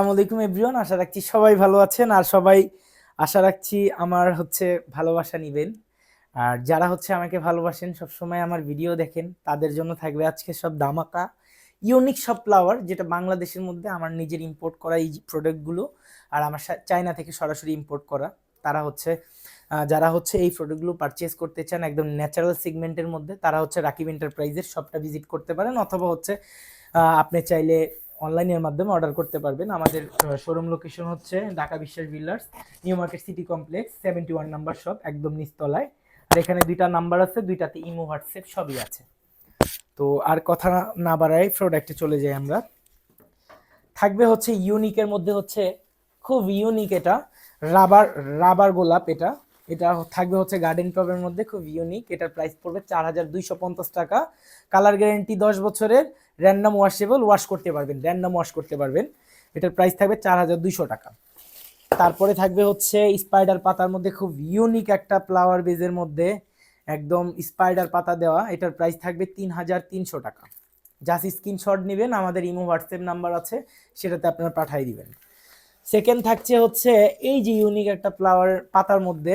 আসসালামু আলাইকুম আশা রাখছি সবাই ভালো আছেন আর সবাই আশা রাখছি আমার হচ্ছে ভালোবাসা নিবেন। আর যারা হচ্ছে আমাকে ভালোবাসেন, সবসময় আমার ভিডিও দেখেন, তাদের জন্য থাকবে আজকে সব দামাকা ইউনিক সব ফ্লাওয়ার যেটা বাংলাদেশের মধ্যে আমার নিজের ইম্পোর্ট করা এই প্রোডাক্টগুলো আর আমার চায়না থেকে সরাসরি ইম্পোর্ট করা। তারা হচ্ছে যারা হচ্ছে এই প্রোডাক্টগুলো পারচেস করতে চান একদম ন্যাচারাল সেগমেন্টের মধ্যে, তারা হচ্ছে রাকিব এন্টারপ্রাইজের শপটা ভিজিট করতে পারেন। অথবা হচ্ছে আপনি চাইলে অনলাইনের মাধ্যমে অর্ডার করতে পারবেন। আমাদের শোরুম লোকেশন হচ্ছে Dhaka Biswas builders, new market city complex seventy one number shop একদম নিচতলায়। আর এখানে দুইটা নাম্বার আছে, দুইটাতে ইমো, হোয়াটসঅ্যাপ সবই আছে। তো আর কথা না বাড়াই প্রোডাক্টে চলে যাই আমরা। থাকবে হচ্ছে ইউনিকের মধ্যে হচ্ছে খুব ইউনিক এটা রাবার রাবার গোলাপ এটা। এটা থাকবে হচ্ছে গার্ডেন টবের মধ্যে, খুব ইউনিক এটার প্রাইস পড়বে চার হাজার দুইশো পঞ্চাশ টাকা। কালার গ্যারেন্টি দশ বছরের র্যান্ডাম ওয়াশেবল ওয়াশ করতে পারবেন র্যান্ডাম ওয়াশ করতে পারবেন। এটার প্রাইস থাকবে চার হাজার দুইশো টাকা। তারপরে থাকবে হচ্ছে স্পাইডার পাতার মধ্যে, খুব ইউনিক একটা ফ্লাওয়ার বেজের মধ্যে একদম স্পাইডার পাতা দেওয়া। এটার প্রাইস থাকবে তিন হাজার তিনশো টাকা। জাস্ট স্ক্রিনশট নেবেন, আমাদের ইমো হোয়াটসঅ্যাপ নাম্বার আছে, সেটাতে আপনারা পাঠিয়ে দিবেন। সেকেন্ড থাকছে হচ্ছে এই যে ইউনিক একটা ফ্লাওয়ার পাতার মধ্যে।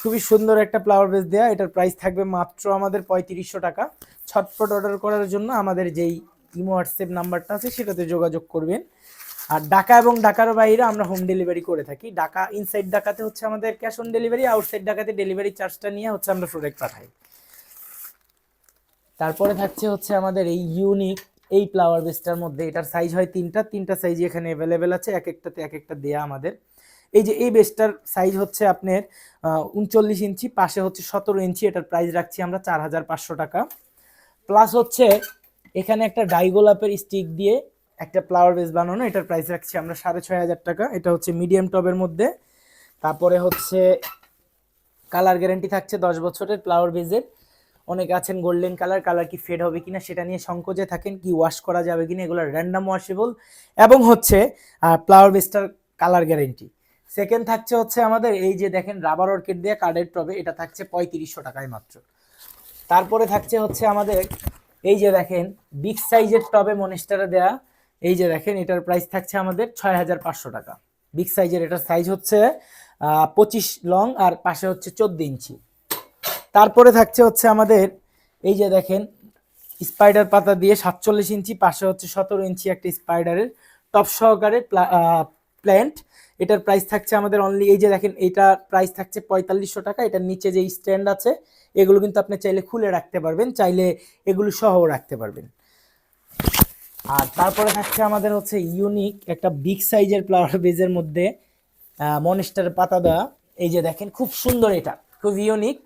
খুবই সুন্দর একটা ফ্লাওয়ার বেস দেওয়া এটার প্রাইস থাকবে মাত্র আমাদের পঁয়ত্রিশশো টাকা। ছটফট অর্ডার করার জন্য আমাদের যেই ইমো হোয়াটসঅ্যাপ নাম্বারটা আছে, সেটাতে যোগাযোগ করবেন। আর ঢাকা এবং ঢাকার বাইরে আমরা হোম ডেলিভারি করে থাকি। ঢাকা ইনসাইড ঢাকাতে হচ্ছে আমাদের ক্যাশ অন ডেলিভারি আউটসাইড ঢাকাতে ডেলিভারি চার্জটা নিয়ে হচ্ছে আমরা প্রোডাক্ট পাঠাই। তারপরে থাকছে হচ্ছে আমাদের এই ইউনিক এই ফ্লাওয়ার বেসটার মধ্যে, এটার সাইজ হয় তিনটা তিনটা সাইজ এখানে অ্যাভেলেবেল আছে, এক একটাতে এক একটা দেয়া আমাদের। এই যে এই বেসটার সাইজ হচ্ছে আপনার উনচল্লিশ ইঞ্চি, পাশে হচ্ছে সতেরো ইঞ্চি, এটার প্রাইস রাখছি আমরা চার হাজার পাঁচশো টাকা। প্লাস হচ্ছে, এখানে একটা ডাই গোলাপের স্টিক দিয়ে একটা ফ্লাওয়ার বেস বানানো, এটার প্রাইস রাখছি আমরা সাড়ে ছয় হাজার টাকা। এটা হচ্ছে মিডিয়াম টবের মধ্যে। তারপরে হচ্ছে কালার গ্যারান্টি থাকছে দশ বছরের ফ্লাওয়ার বেজের অনেকে আছেন গোল্ডেন কালার কালার কি ফেড হবে কিনা সেটা নিয়ে সংকোচে থাকেন, কি ওয়াশ করা যাবে কিনা এগুলো র্যান্ডাম ওয়াশেবল এবং হচ্ছে ফ্লাওয়ার বেস্টার কালার গ্যারেন্টি সেকেন্ড থাকছে হচ্ছে আমাদের এই যে দেখেন রাবার অর্কিড দিয়ে কার্ডের টবে এটা থাকছে পঁয়ত্রিশশো টাকায় মাত্র। তারপরে থাকছে হচ্ছে আমাদের এই যে দেখেন বিগ সাইজের টবে মনিস্টারে দেয়া, এই যে দেখেন এটার প্রাইস থাকছে আমাদের ছয় হাজার পাঁচশো টাকা। বিগ সাইজের এটার সাইজ হচ্ছে পঁচিশ লং আর পাশে হচ্ছে চোদ্দ ইঞ্চি। তারপরে থাকছে হচ্ছে আমাদের, এই যে দেখেন স্পাইডার পাতা দিয়ে সাতচল্লিশ ইঞ্চি, পাশে হচ্ছে সতেরো ইঞ্চি একটা স্পাইডারের টপ সহকারে প্ল্যান্ট এটার প্রাইস থাকছে আমাদের অনলি এই যে দেখেন এইটার প্রাইস থাকছে পঁয়তাল্লিশশো টাকা। এটার নিচে যে স্ট্যান্ড আছে, এগুলো কিন্তু আপনি চাইলে খুলে রাখতে পারবেন, চাইলে এগুলো সহ রাখতে পারবেন। আর তারপরে থাকছে আমাদের হচ্ছে ইউনিক একটা বিগ সাইজের ফ্লাওয়ার বেজের মধ্যে মনিস্টার পাতা দেওয়া। এই যে দেখেন, খুব সুন্দর এটা খুব ইউনিক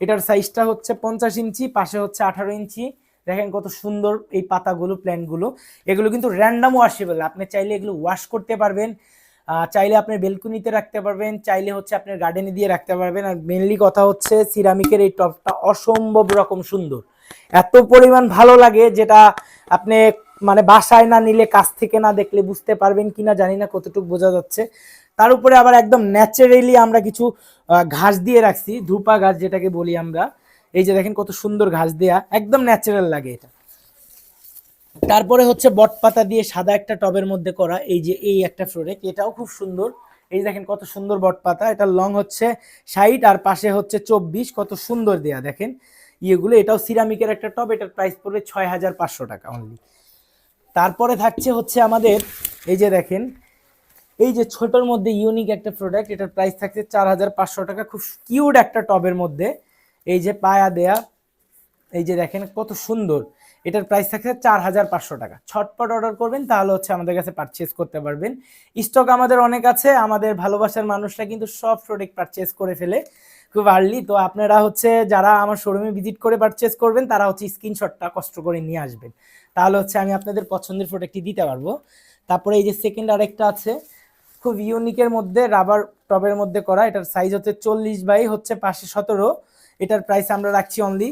এটার সাইজটা হচ্ছে পঞ্চাশ ইঞ্চি, পাশে হচ্ছে আঠারো ইঞ্চি। দেখেন কত সুন্দর এই পাতাগুলো প্ল্যান্টগুলো এগুলো কিন্তু র্যান্ডাম ওয়াশেবল আপনি চাইলে এগুলো ওয়াশ করতে পারবেন। চাইলে আপনি বেলকুনিতে রাখতে পারবেন, চাইলে হচ্ছে আপনার গার্ডেনে দিয়ে রাখতে পারবেন। আর মেনলি কথা হচ্ছে সিরামিকের এই টপটা অসম্ভব রকম সুন্দর। এত পরিমাণ ভালো লাগে যেটা আপনি মানে বাসায় না নিলে, কাছ থেকে না দেখলে বুঝতে পারবেন কিনা, জানি না কতটুকু বোঝা যাচ্ছে। তার উপরে আবার একদম ন্যাচারালি আমরা কিছু ঘাস দিয়ে রাখছি, ধূপা ঘাস যেটাকে বলি আমরা। এই যে দেখেন কত সুন্দর ঘাস দেয়া, একদম ন্যাচারাল লাগে এটা। তারপরে হচ্ছে বটপাতা দিয়ে সাদা একটা টবের মধ্যে করা, এই যে এই একটা প্রোডাক্ট এটাও খুব সুন্দর। এই দেখেন কত সুন্দর বটপাতা এটা লং হচ্ছে ষাট আর পাশে হচ্ছে চব্বিশ, কত সুন্দর দেয়া দেখেন। ইয়েগুলো, এটাও সিরামিকের একটা টব, এটার প্রাইস পড়বে ছয় হাজার পাঁচশো টাকা অনলি তারপরে থাকছে হচ্ছে আমাদের, এই যে দেখেন এই যে ছোটোর মধ্যে ইউনিক একটা প্রোডাক্ট এটার প্রাইস থাকছে চার হাজার পাঁচশো টাকা, খুব কিউট একটা টবের মধ্যে। এই যে পায়া দেয়া, এই যে দেখেন কত সুন্দর। এটার প্রাইস থাকছে চার হাজার পাঁচশো টাকা। ছটপট অর্ডার করবেন, তাহলে হচ্ছে আমাদের কাছে পারচেস করতে পারবেন। স্টক আমাদের অনেক আছে, আমাদের ভালোবাসার মানুষরা কিন্তু সব প্রোডাক্ট পারচেস করে ফেলে খুব আর্লি তো আপনারা হচ্ছে যারা আমার শোরুমে ভিজিট করে পারচেস করবেন, তারা হচ্ছে স্ক্রিনশটটা কষ্ট করে নিয়ে আসবেন। তাহলে হচ্ছে আমি আপনাদের পছন্দের প্রোডাক্টটি দিতে পারব। তারপরে এই যে সেকেন্ড আরেকটা আছে খুব ইউনিকের মধ্যে রাবার টবের মধ্যে করা। এটার সাইজ হচ্ছে চল্লিশ বাই হচ্ছে পাশে সতেরো। এটার প্রাইস আমরা রাখছি অনলি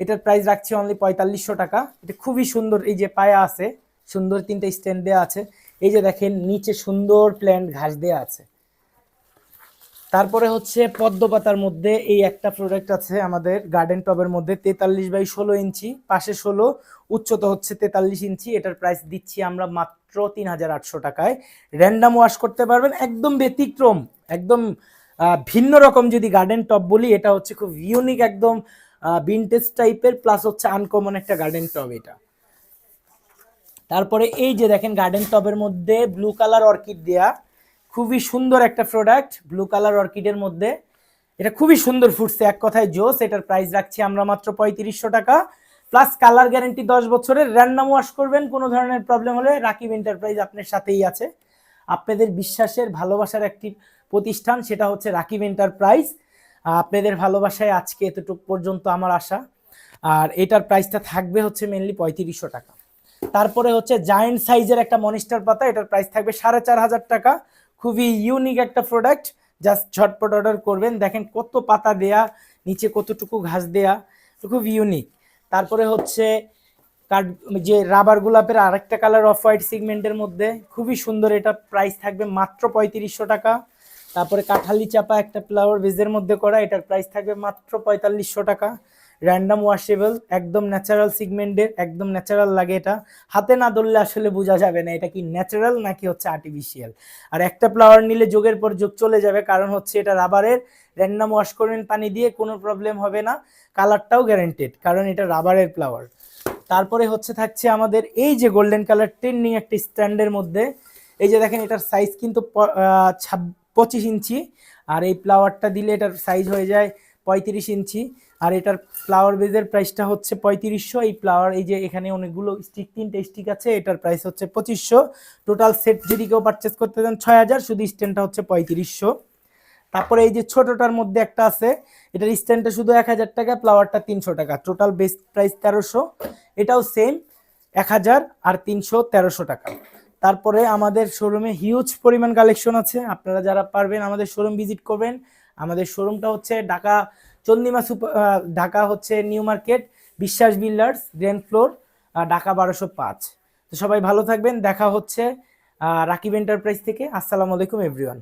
এটার প্রাইস রাখছি অনলি পঁয়তাল্লিশশো টাকা। এটা খুবই সুন্দর, এই যে পায়া আছে, সুন্দর তিনটা স্ট্যান্ড দেওয়া আছে। এই যে দেখেন, নিচে সুন্দর প্ল্যান্ট ঘাস দেওয়া আছে। তারপরে হচ্ছে পদ্ম পাতার মধ্যে এই একটা প্রোডাক্ট আছে আমাদের গার্ডেন টবের মধ্যে, তেতাল্লিশ বাই ষোলো ইঞ্চি, পাশে ষোলো, উচ্চতা হচ্ছে তেতাল্লিশ ইঞ্চি। এটার প্রাইস দিচ্ছি আমরা মাত্র মাত্র তিন হাজার আটশো টাকায়। র্যান্ডাম ওয়াশ করতে পারবেন, একদম ব্যতিক্রম, একদম ভিন্ন রকম যদি গার্ডেন টপ বলি, এটা হচ্ছে খুব ইউনিক একদম ভিনটেজ টাইপের প্লাস হচ্ছে আনকমন একটা গার্ডেন টপ এটা। তারপরে এই যে দেখেন গার্ডেন টবের মধ্যে ব্লু কালার অর্কিড দেয়া, খুবই সুন্দর একটা প্রোডাক্ট ব্লু কালার অর্কিডের মধ্যে। এটা খুবই সুন্দর ফুটছে এক কথায় জোস, এটার প্রাইস রাখছি আমরা মাত্র পঁয়ত্রিশশো টাকা। প্লাস কালার গ্যারেন্টি দশ বছরের র্যান্ডাম ওয়াশ করবেন, কোনো ধরনের প্রবলেম হলে রাকিব এন্টারপ্রাইজ আপনার সাথেই আছে। আপনাদের বিশ্বাসের ভালোবাসার একটি প্রতিষ্ঠান, সেটা হচ্ছে রাকিব এন্টারপ্রাইজ আপনাদের ভালোবাসায় আজকে এতটুকু পর্যন্ত আমার আশা। আর এটার প্রাইসটা থাকবে হচ্ছে মেনলি পঁয়ত্রিশশো টাকা। তারপরে হচ্ছে জায়েন্ট সাইজের একটা মনিস্টার পাতা, এটার প্রাইস থাকবে সাড়ে চার হাজার টাকা। খুবই ইউনিক একটা প্রোডাক্ট জাস্ট ঝটপট অর্ডার করবেন। দেখেন কত পাতা দেয়া, নিচে কতটুকু ঘাস দেয়া, খুব ইউনিক তারপরে হচ্ছে কাঠ যে রাবার গোলাপের আরেকটা কালার অফ হোয়াইট সিগমেন্টের মধ্যে, খুবই সুন্দর এটা প্রাইস থাকবে মাত্র পঁয়ত্রিশশো টাকা। তারপরে কাঠালি চাপা একটা ফ্লাওয়ার বেজের মধ্যে করা, এটার প্রাইস থাকবে মাত্র পঁয়তাল্লিশশো টাকা। র্যান্ডাম ওয়াশেবল একদম ন্যাচারাল সিগমেন্টের একদম ন্যাচারাল লাগে এটা। হাতে না ধরলে আসলে বোঝা যাবে না এটা কি ন্যাচারাল নাকি হচ্ছে আর্টিফিশিয়াল আর একটা ফ্লাওয়ার নিলে যোগের পর যোগ চলে যাবে, কারণ হচ্ছে এটা রাবারের র্যান্ডাম ওয়াশ করবেন পানি দিয়ে কোনো প্রবলেম হবে না। কালারটাও গ্যারেন্টেড কারণ এটা রাবারের ফ্লাওয়ার তারপরে হচ্ছে থাকছে আমাদের এই যে গোল্ডেন কালার ট্রেন্ডিং একটা স্ট্যান্ডের মধ্যে। এই যে দেখেন এটার সাইজ কিন্তু পঁচিশ ইঞ্চি। আর এই ফ্লাওয়ারটা দিলে এটার সাইজ হয়ে যায় পঁয়ত্রিশ ইঞ্চি। আর এটার ফ্লাওয়ার বেজের প্রাইসটা হচ্ছে পঁয়ত্রিশশো। এই ফ্লাওয়ার এই যে এখানে অনেকগুলো স্টিক তিনটে স্টিক আছে, এটার প্রাইস হচ্ছে পঁচিশশো। টোটাল সেট যদি কেউ পারচেস করতে চান ছয় হাজার, শুধু স্ট্যান্ডটা হচ্ছে পঁয়ত্রিশশো। তারপরে এই যে ছোটটার মধ্যে একটা আছে, এটার স্ট্যান্ডটা শুধু এক হাজার টাকা ফ্লাওয়ারটা তিনশো টাকা। টোটাল বেস্ট প্রাইস তেরোশো, এটাও সেম এক হাজার আর তিনশো তেরোশো টাকা। তারপরে আমাদের শোরুমে হিউজ পরিমাণ কালেকশন আছে। আপনারা যারা পারবেন আমাদের শোরুম ভিজিট করবেন। আমাদের শোরুমটা হচ্ছে ঢাকা চন্দিমা সুপার ঢাকা হচ্ছে new market, Biswas builders, grand floor Dhaka বারোশো পাঁচ। তো সবাই ভালো থাকবেন। দেখা হচ্ছে রাকিব এন্টারপ্রাইজ থেকে। আসসালামু আলাইকুম এভরিওয়ান